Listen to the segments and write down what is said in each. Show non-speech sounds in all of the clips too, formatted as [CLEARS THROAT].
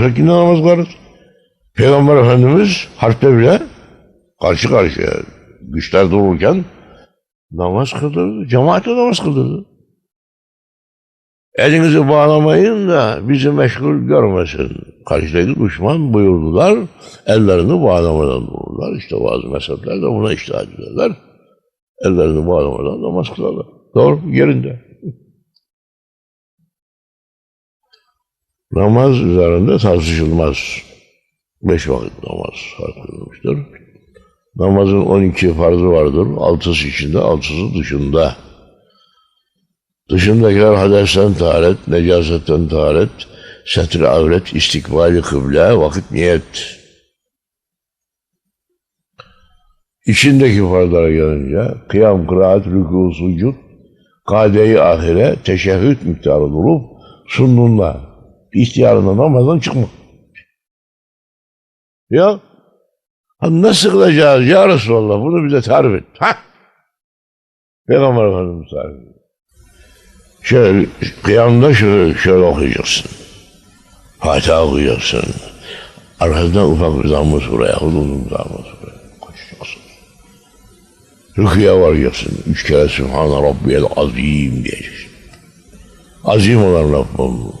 olursak yine namaz kılarız. Peygamber Efendimiz harpte bile karşı karşıya güçler dururken namaz kıldırdı. Cemaatle namaz kıldırdı. Elinizi bağlamayın da bizi meşgul görmesin. Karşıdaki düşman buyurdular. Ellerini bağlamadan dururlar. İşte bazı mezhepler de buna iştahat ederler. Ellerini bağlamadan namaz kılarlar. Doğru yerinde. Namaz üzerinde tartışılmaz. Beş vakit namaz fark. Namazın 12 farzı vardır. Altısı içinde, altısı dışında. Dışındakiler hadesten taharet, necasetten taharet, setre avret, istikbali kıble, vakit niyet. İçindeki farzlara gelince kıyam, kıraat, rükû, sucud, kade-i ahire, teşehhüd miktarı durup sunnunla ihtiyarında namazdan çıkma. Ya ha nasıl kılacağız ya Resulallah bunu bize tarif et. Ha? Peygamber Efendimiz tarif ediyor. Şöyle kıyamda şöyle, şöyle okuyacaksın. Fatiha okuyacaksın. Arkasından ufak bir zamm-ı sure yahut uzun zamm-ı sure koşacaksın. Rüküye varacaksın. Üç kere Sübhane Rabbiyel Azim diyeceksin. Azim olan Rabbim.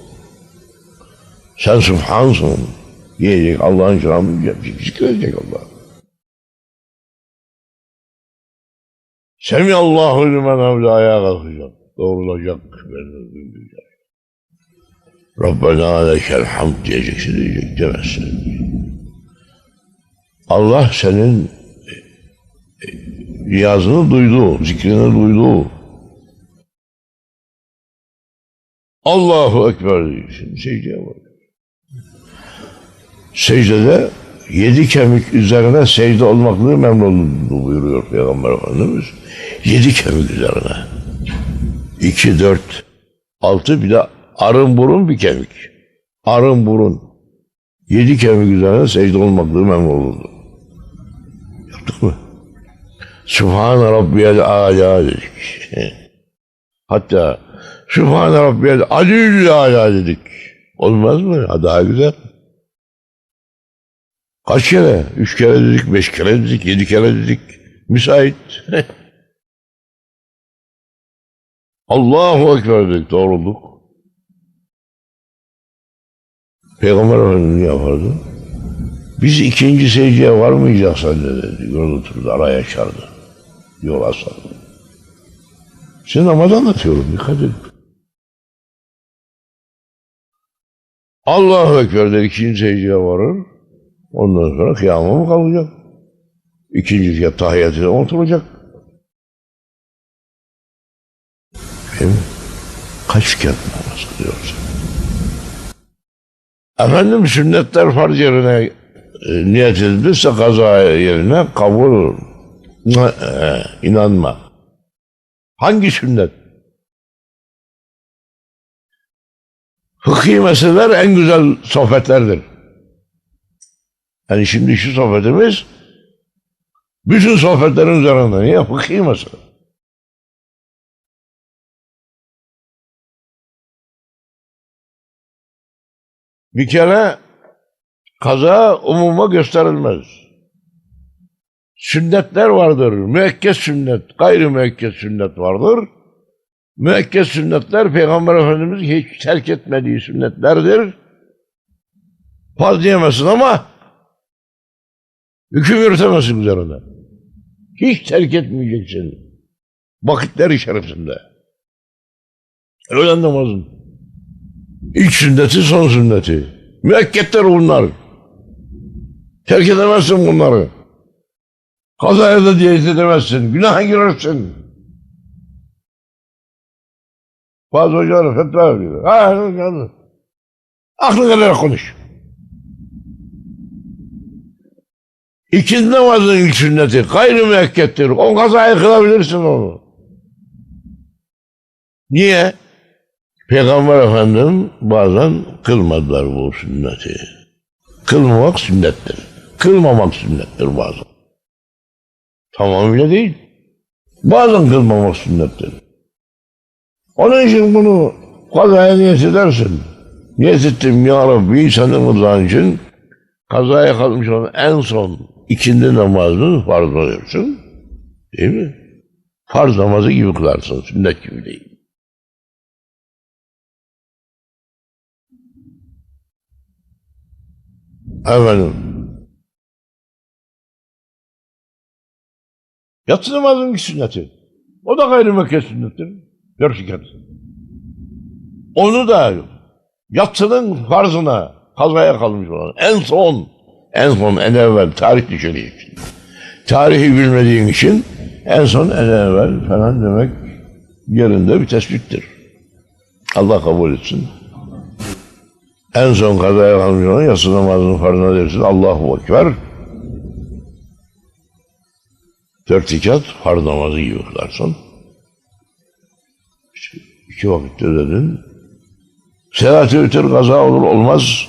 Sen Sübhansın diyecek. Allah'ın şanını yüceltecek. Zikredecek Allah. Semiyallahu limen hamle ayağa kalkacak. Doğrulacak. Beni duyacak. Rabbena lekel hamd diyeceksin diyecek demezsin. Allah senin e, niyazını duydu, zikrini duydu. Allahu Ekber diyeceksin. Secdeye bak. Secdede yedi kemik üzerine secde olmaklığı memnunluğu buyuruyor Peygamber Efendimiz. Yedi kemik üzerine. İki, dört, altı bir de arın burun bir kemik. Arın burun. Yedi kemik üzerine secde olmaklığı memnunluğu. Yaptık mı? Sübhane Rabbiyel Ala dedik. [LAUGHS] Hatta Sübhane Rabbiyel Aliyyül Ala dedik. Olmaz mı? Ha, daha güzel. Kaç kere? Üç kere dedik, beş kere dedik, yedi kere dedik. Müsait. [LAUGHS] Allahu Ekber dedik, doğrulduk. Peygamber Efendimiz ne yapardı? Biz ikinci secdeye varmayacağız sen dedi. Yol oturdu, araya çağırdı. Yol aslandı. Size namaz anlatıyorum, dikkat edin. Allahu Ekber dedi, ikinci secdeye varır. Ondan sonra kıyama mı kalacak? İkinci kez. Değil mi? Kaç kez namaz kılıyorsun? Efendim sünnetler farz yerine e, niyet edilirse kaza yerine kabul e, inanma. Hangi sünnet? Fıkhi meseleler en güzel sohbetlerdir. Yani şimdi şu sohbetimiz bütün sohbetlerin üzerinde. Niye? Fıkhi mesele. Bir kere kaza umuma gösterilmez. Sünnetler vardır. Müekked sünnet, gayri müekked sünnet vardır. Müekked sünnetler Peygamber Efendimiz hiç terk etmediği sünnetlerdir. Farz diyemezsin ama hüküm yürütemezsin üzerine. Hiç terk etmeyeceksin. Vakitler içerisinde. Öğlen namazın. İlk sünneti, son sünneti. Müekketler bunlar. Terk edemezsin bunları. Kazaya da diyet edemezsin. Günaha girersin. Bazı hocalar fetva veriyor. Ha, ha, Aklına kadar konuş. İkinci namazın ilk sünneti gayrı müekkettir. O kazayı kılabilirsin onu. Niye? Peygamber Efendim bazen kılmadılar bu sünneti. Kılmamak sünnettir. Kılmamak sünnettir bazen. Tamamıyla değil. Bazen kılmamak sünnettir. Onun için bunu kazaya niyet edersin. Niyet ettim ya Rabbi senin rızan için kazaya kalmış olan en son ikindi namazını farz oluyorsun. Değil mi? Farz namazı gibi kılarsın. Sünnet gibi değil. Efendim. Yatsı namazının sünneti. O da gayrimekke sünnettir. Dört rekat. Onu da yatsının farzına kazaya kalmış olan en son en son en evvel tarih düşünecek. Tarihi bilmediğin için en son en evvel falan demek yerinde bir tespittir. Allah kabul etsin. En son kazaya kalmış olan yatsı namazının farzına dersin. Allahu Ekber. Dört rekat farz namazı gibi kılarsın. İki vakitte dedin. Selat-ı Ütür kaza olur olmaz.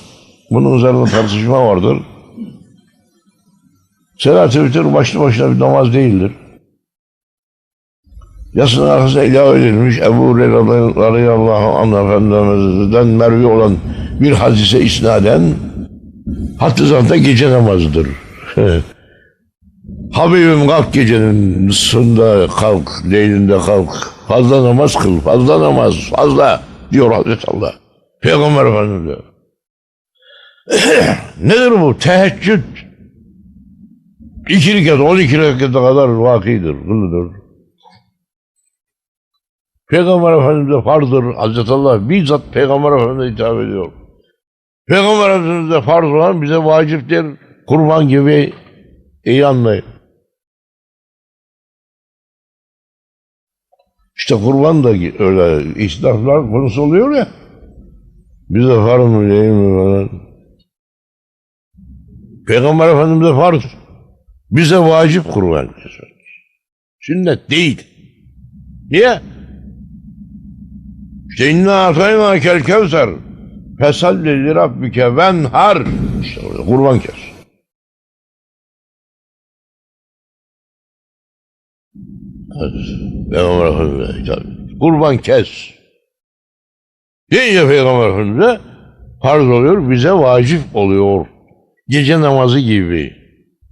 Bunun üzerinde tartışma vardır. Selat-ı Ütür başlı başına bir namaz değildir. Yasının arkasına ilave edilmiş Ebu radıyallahu anh Efendimiz'den mervi olan bir hadise isnaden hattı zaten gece namazıdır. [LAUGHS] Habibim kalk gecenin nısfında kalk, leylinde kalk. Fazla namaz kıl, fazla namaz, fazla diyor Hazreti Allah. Peygamber Efendimiz diyor. [CLEARS THROAT] Nedir bu? Teheccüd. İki rekat, on iki rekata kadar vakidir, kılıdır. Peygamber Efendimiz'e farzdır. Hazreti Allah bizzat Peygamber Efendimiz'e hitap ediyor. Peygamber Efendimiz'e farz olan bize vaciptir. Kurban gibi iyi anlayın. İşte kurban da öyle istilaflar konusu oluyor ya. Bize farz mı değil mi falan. Peygamber Efendimiz'e farz. Bize vacip kesmek. Sünnet değil. Niye? İşte inna atayna kel kevser. Fesalli li rabbike venhar. İşte orada kurban kes. Peygamber Efendimiz'e. Kurban kes. Deyince Peygamber Efendimiz'e farz oluyor, bize vacip oluyor. Gece namazı gibi.